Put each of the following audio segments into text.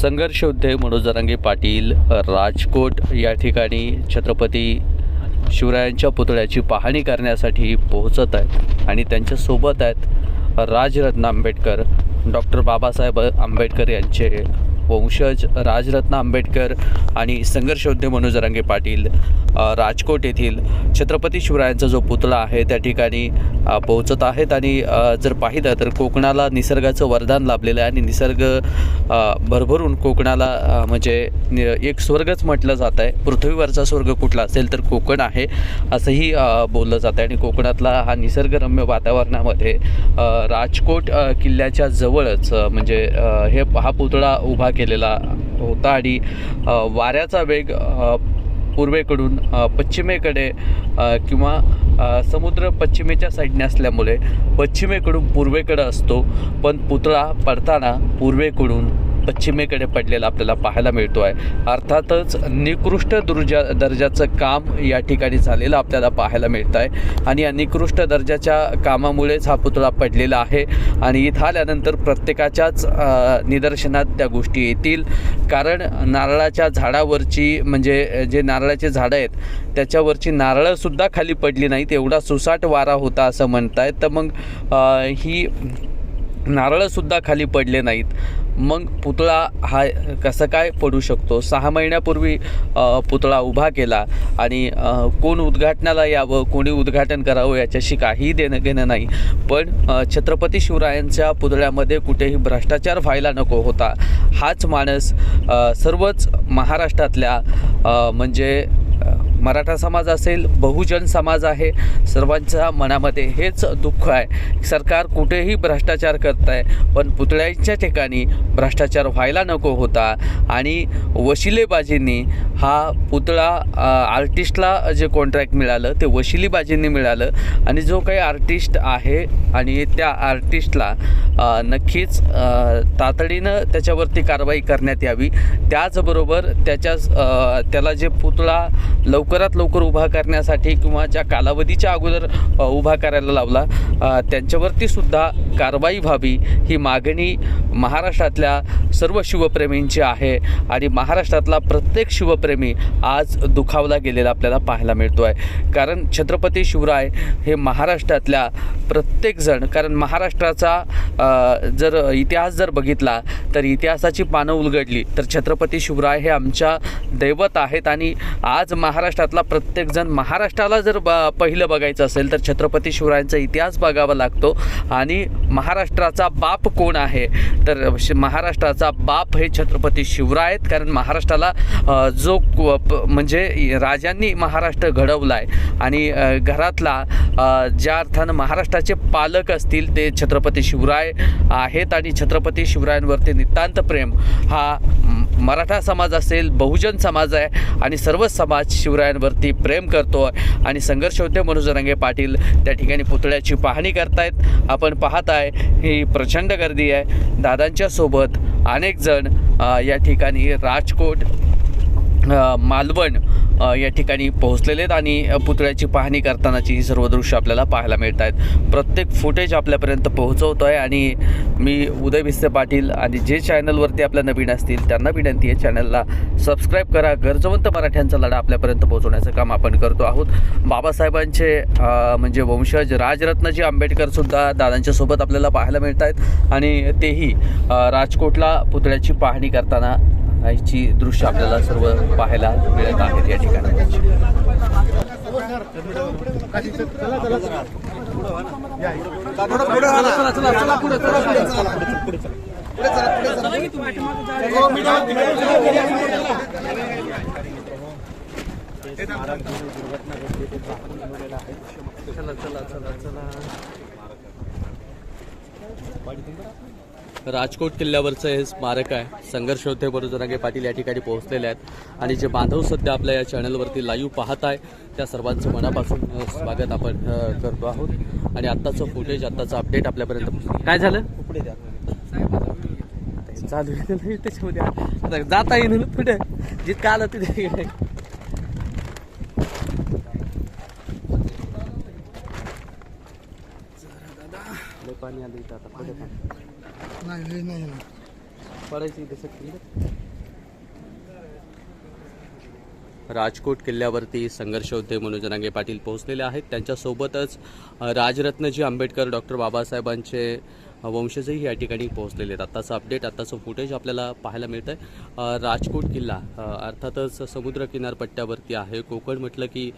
संघर्ष योद्धे मनोज जरांगे पाटील राजकोट या ठिकाणी छत्रपती शिवरायांच्या पुतळ्याची पाहणी करण्यासाठी पोहोचत आहेत आणि त्यांच्यासोबत आहेत राजरत्न आंबेडकर डॉक्टर बाबासाहेब आंबेडकर यांचे वंशज राजरत्न आंबेडकर आणि संघर्ष योद्धे मनोज पाटील राजकोट येथील छत्रपती शिवरायांचा जो पुतळा आहे त्या ठिकाणी पोहोचत आहेत आणि जर पाहिलं तर कोकणाला निसर्गाचं वरदान लाभलेलं आहे आणि निसर्ग भरभरून कोकणाला म्हणजे एक स्वर्गच म्हटलं जात आहे. पृथ्वीवरचा स्वर्ग कुठला असेल तर कोकण आहे असंही बोललं जातं आहे. आणि कोकणातला हा निसर्गरम्य वातावरणामध्ये राजकोट किल्ल्याच्या जवळच म्हणजे हे हा पुतळा उभा केलेला होता आणि वाऱ्याचा वेग पूर्वेकडून पश्चिमेकडे किंवा समुद्र पश्चिमेच्या साईडने असल्यामुळे पश्चिमेकडून पूर्वेकडे असतो. पण पुतळा पडताना पूर्वेकडून पश्चिमेकडे पडलेला आपल्याला पाहायला मिळतो आहे. अर्थातच निकृष्ट दुर्जा दर्जाचं काम या ठिकाणी झालेलं आपल्याला पाहायला मिळतं आहे. आणि या निकृष्ट दर्जाच्या कामामुळेच हा पुतळा पडलेला आहे. आणि इथं आल्यानंतर प्रत्येकाच्याच निदर्शनात त्या गोष्टी येतील. कारण नारळाच्या झाडावरची म्हणजे जे नारळाचे झाडं आहेत त्याच्यावरची नारळंसुद्धा खाली पडली नाहीत. एवढा सुसाट वारा होता असं म्हणतायत. तर मग ही नारळंसुद्धा खाली पडले नाहीत. मग पुतळा हा कसं काय पडू शकतो? सहा महिन्यापूर्वी पुतळा उभा केला आणि कोण उद्घाटनाला यावं कोणी उद्घाटन करावं याच्याशी काहीही देणं घेणं नाही. पण छत्रपती शिवरायांच्या पुतळ्यामध्ये कुठेही भ्रष्टाचार व्हायला नको होता. हाच माणस सर्वच महाराष्ट्रातल्या म्हणजे मराठा समाज असेल बहुजन समाज आहे सर्वांच्या मनामध्ये हेच दुःख आहे. सरकार कुठेही भ्रष्टाचार करत आहे पण पुतळ्यांच्या ठिकाणी भ्रष्टाचार व्हायला नको होता. आणि वशिलेबाजींनी हा पुतळा आर्टिस्टला जे कॉन्ट्रॅक्ट मिळालं ते वशिलीबाजींनी मिळालं. आणि जो काही आर्टिस्ट आहे आणि त्या आर्टिस्टला नक्कीच तातडीनं त्याच्यावरती कारवाई करण्यात यावी. त्याचबरोबर त्याच्या त्याला जे पुतळा लवकरात लवकर उभा करण्यासाठी किंवा ज्या कालावधीच्या अगोदर उभा करायला लावला त्यांच्यावरतीसुद्धा त्यांच्यावरती सुद्धा कारवाई व्हावी ही मागणी महाराष्ट्रातल्या सर्व शिवप्रेमींची आहे आणि महाराष्ट्रातला प्रत्येक शिवप्रेमी आज दुखावला गेलेला आपल्याला पाहायला मिळतो आहे कारण छत्रपती शिवराय हे महाराष्ट्रातल्या प्रत्येकजण कारण महाराष्ट्राचा जर इतिहास जर बघितला तर इतिहासाची पानं उलगडली तर छत्रपती शिवराय हे आमच्या दैवत आहेत आणि आज महाराष्ट्रातला प्रत्येकजण महाराष्ट्राला जर ब पहिलं बघायचं असेल तर छत्रपती शिवरायांचा इतिहास बघावा लागतो. आणि महाराष्ट्राचा बाप कोण आहे? तर श- महाराष्ट्राचा बाप हे छत्रपती शिवराय आहेत कारण महाराष्ट्राला जो प- म्हणजे राजांनी महाराष्ट्र घडवला आहे आणि घरातला ज्या अर्थानं महाराष्ट्राचे पालक असतील ते छत्रपती शिवराय आहेत. आणि छत्रपती शिवरायांवरती नितांत प्रेम. हा मराठा समाज असेल बहुजन समाज आहे. आणि सर्वच समाज शिवरायांवरती प्रेम करतो आणि संघर्ष होते मनोज रंगे पाटील त्या ठिकाणी पुतळ्याची पाहणी करतायत. आपण पाहत आहे ही प्रचंड गर्दी आहे. दादांच्या सोबत अनेक जण या ठिकाणी राजकोट मालवण या ठिकाणी पोहोचलेले आहेत आणि पुतळ्याची पाहणी करतानाची ही सर्व दृश्य आपल्याला पाहायला मिळत आहेत. प्रत्येक फुटेज आपल्यापर्यंत पोहोचवतो आहे आणि मी उदय भिस्ते पाटील आणि जे चॅनलवरती आपल्या नवीन असतील त्यांना विनंती आहे चॅनलला सबस्क्राईब करा. गरजवंत मराठ्यांचा लढा आपल्यापर्यंत पोहोचवण्याचं काम आपण करतो आहोत. बाबासाहेबांचे म्हणजे वंशज राजरत्नजी आंबेडकरसुद्धा दादांच्या सोबत आपल्याला पाहायला मिळत आहेत. आणि तेही राजकोटला पुतळ्याची पाहणी करताना ची दृश्य आपल्याला सर्व पाहायला मिळत आहेत या ठिकाणी. चला चला चला चला राजकोट किल्ल्यावरचं हे स्मारक आहे. संघर्ष होते बरोजरांगे पाटील या ठिकाणी पोहोचलेले आहेत. आणि जे बांधव सध्या आपल्या या चॅनलवरती लाईव्ह पाहत आहे त्या सर्वांचं मनापासून स्वागत आपण करतो आहोत. आणि आत्ताचं फुटेज आत्ताचं अपडेट आपल्यापर्यंत काय झालं? चालू आहे. ना त्याच्यामध्ये आता जाता येईल पुढे. जितकं आलं तिथे. पाणी आलं इथं आता. पुढे पण नाही पडायची नाही. येणार राजकोट किल्ल्यावरती संघर्ष होते मनोज जरांगे पाटील पोहोचलेले आहेत. त्यांच्यासोबतच राजरत्नजी आंबेडकर डॉक्टर बाबासाहेबांचे वंशजही या ठिकाणी पोहोचलेले आहेत. आत्ताचं अपडेट आत्ताचं फुटेज आपल्याला पाहायला मिळतं आहे राजकोट किल्ला अर्थातच समुद्र किनारपट्ट्यावरती आहे. कोकण म्हटलं की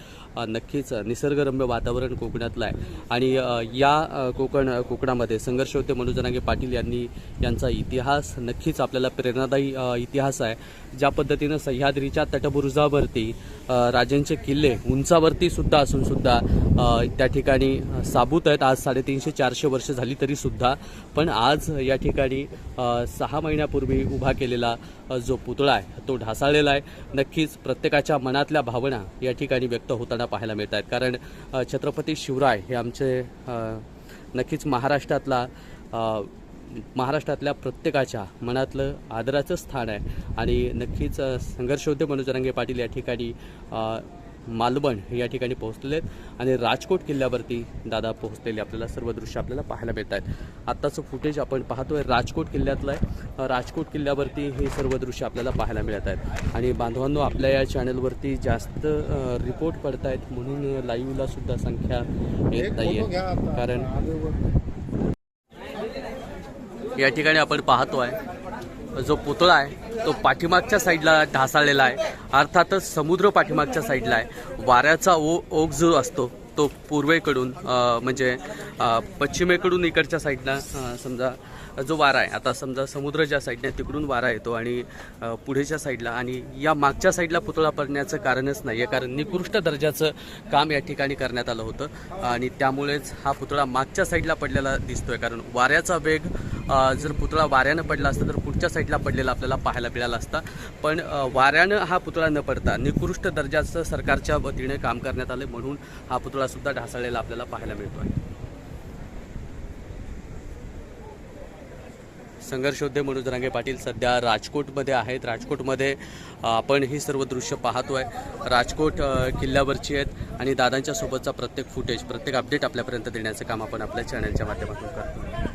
नक्कीच निसर्गरम्य वातावरण कोकणातलं आहे. आणि या कोकण कोकणामध्ये संघर्ष होते. मनोजनागे पाटील यांनी यांचा इतिहास नक्कीच आपल्याला प्रेरणादायी इतिहास आहे. ज्या पद्धतीनं सह्याद्रीच्या तटबुरुजावरती राजांचे किल्ले उंचावरती सुद्धा असून सुद्धा त्या ठिकाणी साबूत आहेत. आज साडेतीनशे चारशे वर्ष झाली तरी सुद्धा. पण आज या ठिकाणी सहा महिन्यापूर्वी उभा केलेला जो पुतळा आहे तो ढासाळलेला आहे. नक्कीच प्रत्येकाच्या मनातल्या भावना या ठिकाणी व्यक्त होताना पाहायला मिळत आहेत. कारण छत्रपती शिवराय हे आमचे नक्कीच महाराष्ट्रातला महाराष्ट्रातल्या प्रत्येकाच्या मनातलं आदराचं स्थान आहे. आणि नक्कीच संघर्ष होते मनोज रंगे पाटील या ठिकाणी मालवण या ठिकाणी पोहोचलेले आहेत. आणि राजकोट किल्ल्यावरती दादा पोहोचलेले आपल्याला सर्व दृश्य आपल्याला पाहायला मिळत आहेत. आत्ताचं फुटेज आपण पाहतोय राजकोट किल्ल्यातलं आहे. राजकोट किल्ल्यावरती हे सर्व दृश्य आपल्याला पाहायला मिळत आहेत. आणि बांधवांनो आपल्या या चॅनलवरती जास्त रिपोर्ट पडत आहेत म्हणून लाईव्हला सुद्धा संख्या येत नाही आहे कारण या ठिकाणी आपण पाहतो आहे जो पुतळा आहे तो पाठीमागच्या साईडला ढासाळलेला आहे. अर्थातच समुद्र पाठीमागच्या साईडला आहे. वाऱ्याचा ओ ओघ जो असतो तो पूर्वेकडून म्हणजे पश्चिमेकडून इकडच्या साईडला समजा जो वारा आहे. आता समजा समुद्र ज्या साईडने आहे, तिकडून वारा येतो आणि पुढेच्या साईडला आणि या मागच्या साईडला पुतळा पडण्याचं कारणच नाही आहे कारण निकृष्ट दर्जाचं काम या ठिकाणी करण्यात आलं होतं. आणि त्यामुळेच हा पुतळा मागच्या साईडला पडलेला दिसतोय कारण वाऱ्याचा वेग जर पुतळा वाऱ्यानं पडला असता तर पुढच्या साईडला पडलेला आपल्याला पाहायला मिळाला असता. पण वाऱ्यानं हा पुतळा न पडता निकृष्ट दर्जाचं सरकारच्या वतीने काम करण्यात आलं म्हणून हा पुतळासुद्धा ढासळलेला आपल्याला पाहायला मिळतो आहे संघर्षोद्धे मनोज रांगे पाटील सध्या राजकोटमध्ये आहेत. राजकोटमध्ये आपण ही सर्व दृश्य पाहतो आहे राजकोट किल्ल्यावरची आहेत आणि दादांच्या सोबतचा प्रत्येक फुटेज प्रत्येक अपडेट आपल्यापर्यंत देण्याचं काम आपण आपल्या चॅनलच्या माध्यमातून करतो